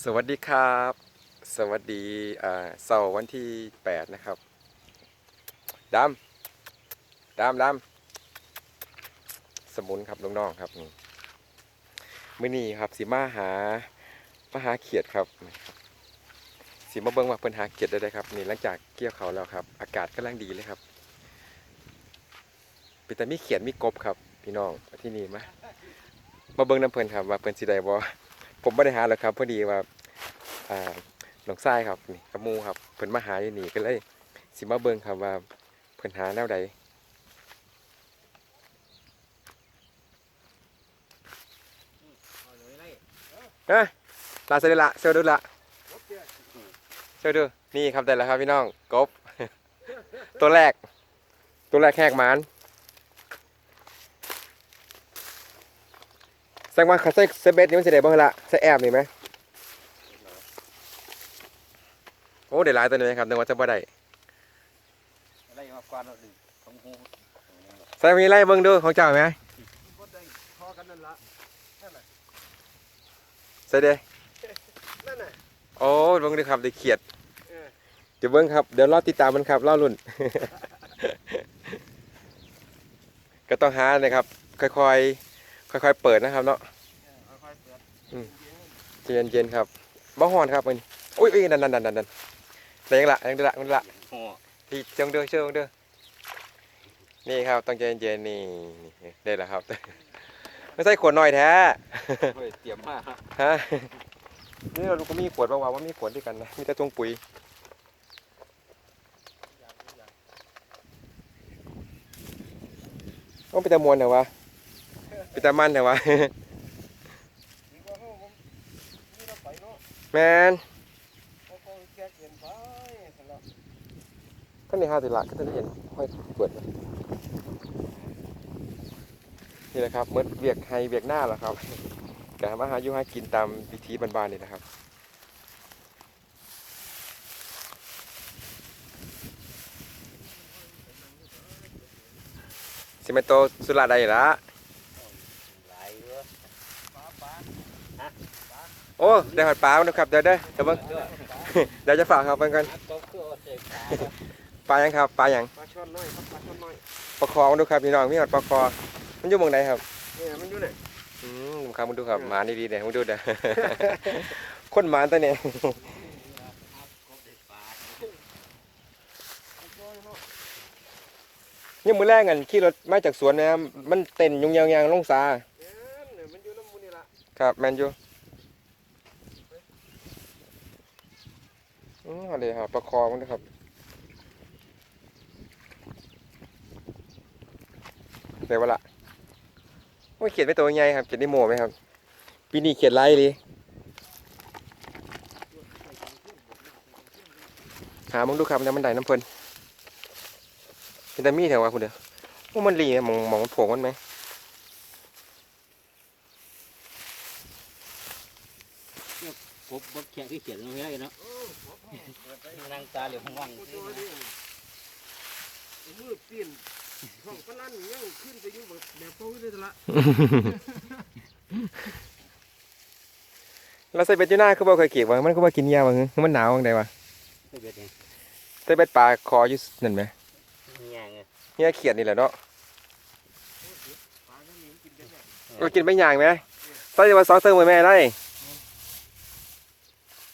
สวัสดีครับ สวัสดีอ่าเสาร์วันที่ 8 นะครับดำดำดำสมุนครับน้องๆครับนี่มือนี้ครับสิมาหามาหาเขียดครับสิมาเบิ่งว่าเพิ่นหาเขียดได้ได้ครับนี่หลังจากเกี่ยวเขาแล้วครับ อากาศกำลังดีเลยครับป็นแต่มีเขียดมีกบครับ พี่น้องมาที่นี่มามาเบิ่งน้ำเพิ่นครับว่าเพิ่นสิได้บ่ ผมไม่ได้หาหรอกครับพอดีว่าหนองทรายครับนี่กระมูครับเพิ่นมาหาอยู่นี่ก็เลยสิมาเบิ่งครับว่าเพิ่นหาแนวใดเอ้ยลาเซลละเซลดูละเซลดูนี่ครับได้แล้วครับพี่น้องกบ ตัวแรก ตัวแรกแหกหมาน แสดงว่าเขาใส่เซเบสนี่มันจะได้บ้างละใส่แอบนี่ไหมโอ้เดี๋ยวหลายตัวเลยครับนึกว่าจะบ่ได้อะไรมาก่อนเราดึงของหูใส่มีไล่เบิ่งดูของเจ้าไหมบ่ได้พอกันนั่นละใส่เด้โอ้เบิ่งดูครับได้เขียดเดี๋ยวเบิ่งครับเดี๋ยวรอติดตามมันครับรอรุ่น ก็ต้องหานะครับ ค่อยๆ ค่อยๆเปิดนะครับเนาะค่อยๆเปิดใจเย็นๆครับบ่ฮ้อนครับมันอุ้ยอุ้ยนั่นนั่นนั่นนั่นได้ยังละยังได้ละยังได้ละโอ้พี่เชิงเด้อเชิงเด้อนี่ครับต้องใจเย็นๆนี่นี่ได้แล้วครับ ไม่ใช่ขวดน้อยแท้เฮ้ยเตรียมมากฮะนี่เราก็มีขวดบ้างว่าว่ามีขวดด้วยกันนะมีแต่ตรงปุ๋ยต้องไปตะมวนเหรอวะ ไปตะมันเหรอวะนี่ก็เฮาผมนเราไปเนาะแมนเขาก็แก้เกินไปซั่นล่ะก็ในห้าสิละก็จะได้เห็นห้อยเปิดนี่แหละครับเมื่อเบียกไฮเบียกหน้าแหละครับแต่มาหาอยู่หากินตามวิธีบ้านๆนี่นะครับสิเมโตสุราใดละ หลายเด้อปลาปลา โอ้ได้หัดปลาแล้วนะครับเดี๋ยวเด้อเดี๋ยวเบิ่งเดี๋ยวจะฝากครับเบิ่งกันอัดตกคือเอาใส่ปลาปลายังครับปลายังปลาช่อนน้อยครับปลาช่อนน้อยปลาคอมาดูครับพี่น้องมีหัดปลาคอมันอยู่หมองไหนครับเนี่ยมันอยู่ไหนอืมครับมาดูครับหมาดีๆเนี่ยมาดูเด้อคนหมาตัวเนี่ยยังมือแรกกันขี่รถมาจากสวนนะครับมันเต้นยุงยางยางลงสาเนี่ยมันอยู่น้ำมูนี่ล่ะครับแมนยู อืมอะไรครับปลาคอมันนะครับเดี๋ยวละโอ้ยเขียนไม่ตัวใหญ่ครับเขียนได้โมไหมครับปีนี้เขียนไล่เลยหามึงดูครับน้ำมันไดน้ำเพลินเป็นแต่มีแถวว่าคุณเดียวว่ามันรีนะมองมองมันโผล่มันไหม กบบ่แข็ง ที่เขียนลงไปเนาะนั่งตาเหลียวว่างโอ้โหนี่มือปีนห้องปลาลั่นยังขึ้นไปอยู่แบบแบบโตเลยซั่นล่ะเราใส่เบ็ดอยู่หน้าคือบ่เคยเก็บวะมันก็บ่กินยาวะคือมันหนาวจังไดวะไม่เบ็ดเองใส่เบ็ดปลาคออยู่นั่นไหมง่ายไงเนี่ยเขียดนี่แหละเนาะปลาก็มีกินกันเนี่ยก็กินไปอย่างไหมใส่มาสองเติมมือแม่ได้ ป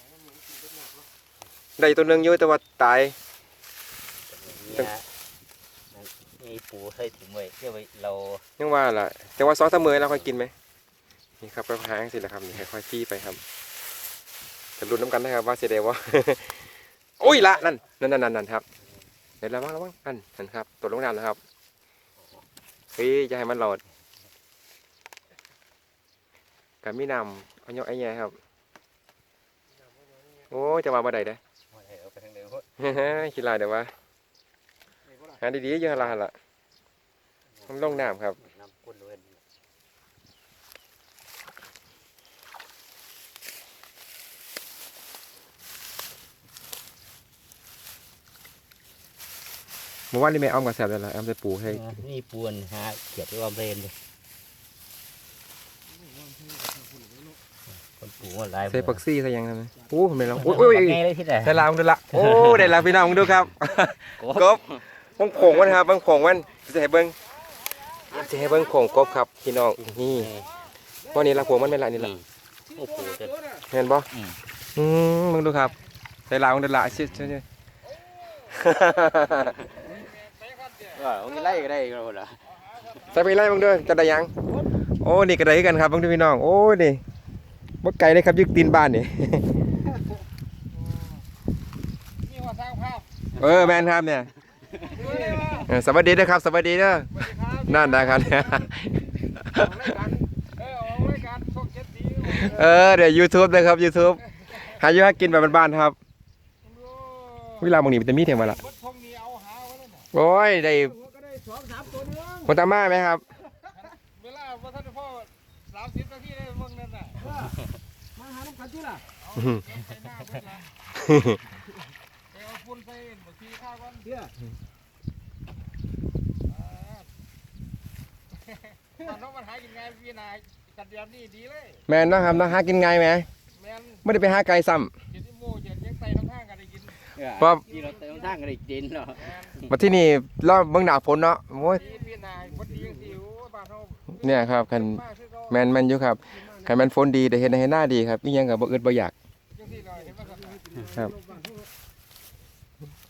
ลาก็มีกินกันเนี่ยเนาะ ได้ตัวหนึงอยู่แต่ว่าตาย เนี่ยนี่ปูใส่ถุงไว้เพื่อไว้เรายังว่าล่ะแต่ว่าสองสามมือแล้วค่อยกินไหมนี่ครับไปหาจังสิแหละครับนี่ค่อยๆที่ไปครับจะลุ้นน้ำกันนะครับว่าเสียดายวะโอ้ยละนั่นนั่นนั่นนั่นนั่นครับเดี๋ยวระวังระวังนั่นนั่นครับตัวลงน้ำนะครับเฮ้ยจะให้มันหลอดกับมีน้ำเอาเนาะไอ้แง่ครับ โอ้ยจะมาบ่ได้เด้อเอาไป ทางเดิมคิดลายเดี๋ยววะหาดีๆอยังลาละมันลงน้ำครับน้ำก้นเลยเมื่อวานนี่แม่อ้อมกับแซบเลยล่ะอ้อมใส่ปูให้นี่ปูนหาเขียดว่าเรนเลย คนปูว่าหลายใส่ปักซี่ใส่หยังไงโอ้ไม่ลองโอ้ยโอ้ยปักโอ้ยไงเลยที่ไหนได้ลามึงดูละโอ้ได้ลาพี่น้องมึงดูครับกบบังโขงมันครับบังโขงมันจะให้เบิ้งจะให้เบิ้งโขงกบครับพี่น้องนี่วันนี้ละโขงมันเป็นละนี่ละโอ้โหเจ็ดเห็นปะอืมอืมมึงดูครับได้ลามึงดูละชิชิชิว่าเอาเงินไล่ก็ได้ก็หมดละใส่ไปไล่มึงด้วยจะได้ยังโอ้นี่ก็ได้คือกันครับบังดูพี่น้องโอ้นี่ บ่ไกลเลยครับยึกตีนบ้านนี่ นี่ว่าสร้างภาพเออแมนครับเนี่ยเออสวัสดีเด้อครับ สวัสดีเด้อนั่นนะครับเนี่ยเออเอาไว้การส่งเจ็ดสีเออเดี๋ยวยูทูบเลยครับยูทูบหาอยู่หากินแบบบ้านๆครับเวลาบางนี้มันจะมีเทมมาละบดทงนี้เอาหาไว้แล้วน่ะโอ้ยได้หัวก็ได้สองสามตัวเนื้อคนตามาไหมครับ เวลาว่าท่านพ่อสามสิบนาทีได้เบิ่งนั่นน่ะมาหาลูกกันจุล่ะอื้อหือไปหน้าเพิ่นล่ะไปเอาฝุ่นใส่บักทีข้าวก่อนเดี๋ยวตอนน้องมันหากินไงพี่นายกัดเดียมนี่ดีเลย แมนเนาะครับเนาะหากินไงายไหมแม่นไม่ได้ไปหาไกลซ้เจ็ดที่โม่เจ็ดยังไตน้ำข้างกันได้กินเพราะที่เราเติมทางกันได้ดินเนาะแม่นำมาที่นี่รอบเบื้องหน้าฝนเนาะโอ้ยดีพี่นายคนดีจังสิโอ้บ้านเฮาเนี่ยครับคันมากคือเขา แมนแมนอยู่ครับคันแมนฝนดีแต่เห็นให้หน้าดีครับนี่ยังกับบ่อึดบ่อยากจังสิหน่อยเห็นบ่ครับครับ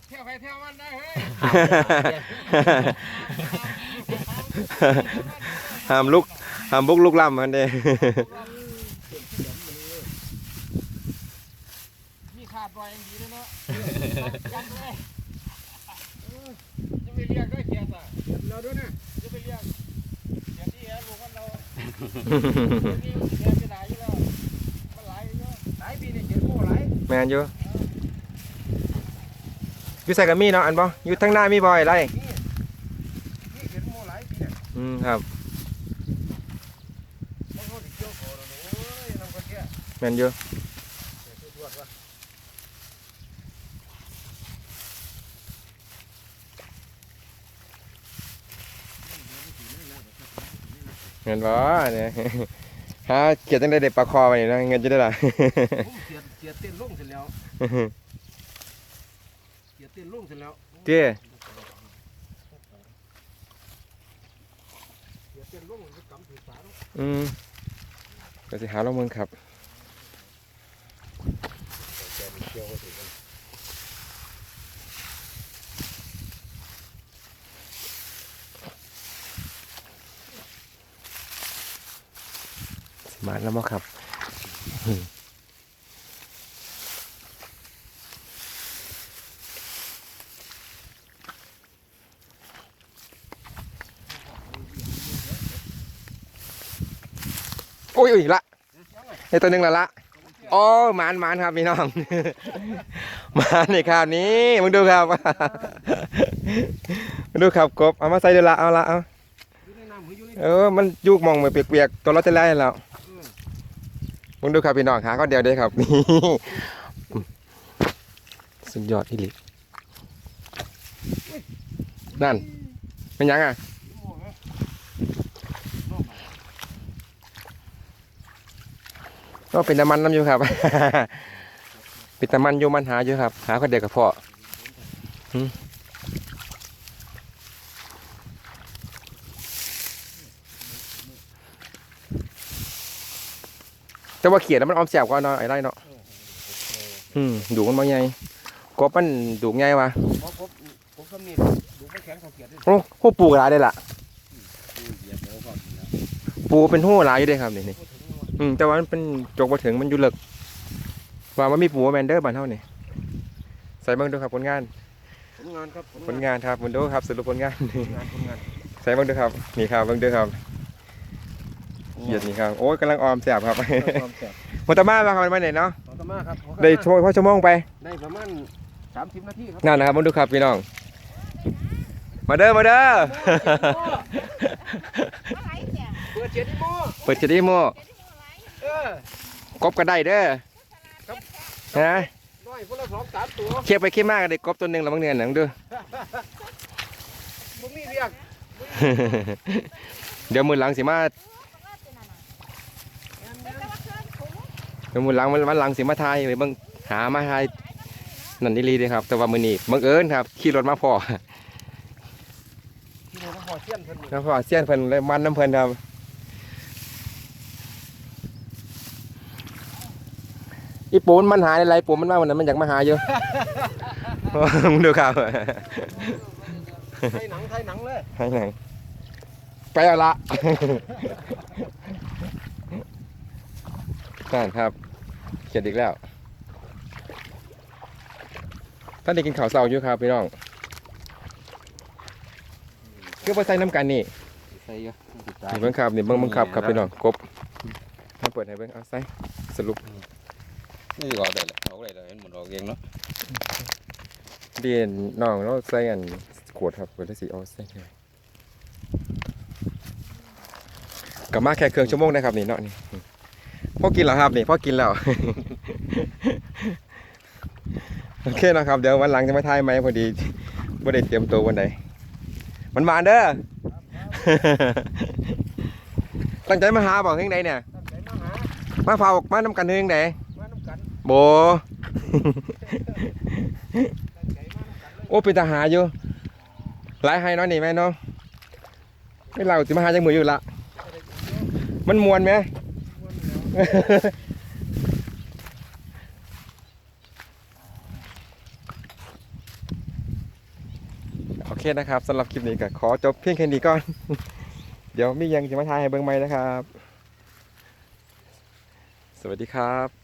เที่ยวไปเที่ยวมันได้เฮ้ยห้ามลุกห้ามบุกลุกล้ำมันเด้มีขาดไว้อย่างดีเลยเนาะกันเลยจะไปเรียกด้วยเขียดอะเราด้วยนะ แล้วมันหลายเยอะหลายปีนี่เขียดโม่หลายแมนอยู่อยู่ใส่กับมีเนาะอันบ่อยู่ทั้งหน้ามีบ่อยไรนี่เขียดโม่หลายปีเนี่ยอืมครับมันเขาสิเกี่ยวคอเราโอ้ยน้ำคนเกี้ย แมนอยู่ ตรวจว่า แมนบ่เนี่ยหาเกียรจังได้เด็ดปลาคอไปนี่นะเงินจะได้ล่ะเขียดเขียดเต้นลงเสร็จแล้วเขียดเต้นลงเสร็จแล้วเจ้เขียดเต้นลงมันกำถือสาอืมก็สิหาลงมึงครับ มาแล้วมั้งครับโอ้ยอุ้ยละไอตัวหนึ่งละละโอ้หมานหมานครับพี่น้องหมานในคราวนี้มึงดูครับมึงดูครับกบเอามาใส่เดี๋ยวละเอาละเอาเออมันยุกมองเหมือนเปียกๆตัวเราจะไล่แล้ว มึงดูครับพี่น้องหาก็เดียวได้ครับนี่สุดยอดที่ลินั่นเป็นยังอะก็เป็นน้ำมันน้ำอยู่ครับ เป็นน้ำมันอยู่มันหาอยู่ครับ หาก็เดียวกับพ่อ แต่ว่าเขียดแล้วมันออมแสบกว่าเนาะไอ้ไรเนาะอืมดูมันบ่ใหญ่กบมันดูง่ายวะเพราะผมผมก็มีดูมันแข็งของเขียดด้วยโอ้โหปูหลายได้ล่ะเหยียบเอาก่อนนะปูเป็นหูหลายอยู่เด้ครับนี่นี่อืมแต่ว่ามันเป็นจกมาถึงมันอยู่เลิกว่ามันมีปูว่าแมนเดอร์บ้านเท่านี่ใส่เบิ่งดูครับผลงาน ผลงานครับผลงานครับมันดูครับสรุปผลงานผลงานผลงานใส่เบิ่งดูครับนี่ครับเบิ่งดูครับ เขียดนี่ครับ โอ้ยกำลังออมแสบครับความแสบมอตามามาครับมาไหนเนาะขอตมาครับขอได้โชว์พ่อชั่วโมงไปได้ประมาณสามสิบนาทีครับนั่นนะครับมาดูครับพี่น้อง มาเด้อมาเด้ออะไรเนี่ยเปิดเจ็ดโม่เปิดเจดีย์โมเออกบก็ได้เด้อนะน้อยพวกละสองสามตัวเคียบไปเคียบมากได้กบตัวหนึ่งแล้วบางเดือนหนังดูมึงมีเรียก เดี๋ยวมือหลังสิมา แต่ว่า เครื่องถุงเดี๋ยวมื้อหลังมันวันหลังสิมาทายไปเบิ่งหามาทายนั่นนี่ลีเด้ครับ แต่ว่ามื้อนี้บังเอิญครับขี่รถมาพอที่เราต้องพอเสี้ยนเพิ่นนี่แล้วพอเสี้ยนเพิ่นเลยมันน้ำเพิ่นครับอีปูนมันหายอะไรปูนมันว่าวันนั้นมันอยากมาหาอยู่มึงดูครับไทยหนังไทยหนังเลยให้ไหนไปเอาละ นั่นครับเขียนอีกแล้วท่านได้กินข้าวเช้าอยู่ครับพี่น้องคือไปใส่น้ำกันนี่ใส่เยอะติดตานี่เบิ้งครับนี่เบิ้งเบิ้งครับครับพี่น้องกบมาเปิดให้เบิ้งเอาใส่สรุปนี่ก็ได้แหละเอาได้เลยหมดออกเองเนาะเดียนน้องเราใส่อันขวดครับเปิดได้สีเอาใส่ให้กลับมาแค่เครื่องชั่วโมงนะครับนี่เนาะนี่ พ่อกินแล้วครับนี่พ่อกินแล้ว โอเคนะครับ เดี๋ยววันหลังจะมาทายไหมพอดีบ่ได้เตรียมตัววันใดมันมาเด้อตั้งใจมาหาบอกเฮงใดเนี่ยตั้งใจมาหามาเฝ้ามาน้ำกันเฮงใดมาน้ำกันโบตั้งใจมาน้ำกันเลยโอ้เป็นทหารอยู่หลายให้เน้อยนี่แม่เนาะไม่เราสิมาหาจังมืออยู่ละมันมวนไหม โอเคนะครับสำหรับคลิปนี้ก็ขอจบเพียงแค่นี้ก่อน เดี๋ยวมียังจะมาทายให้เบิ่งใหม่นะครับ สวัสดีครับ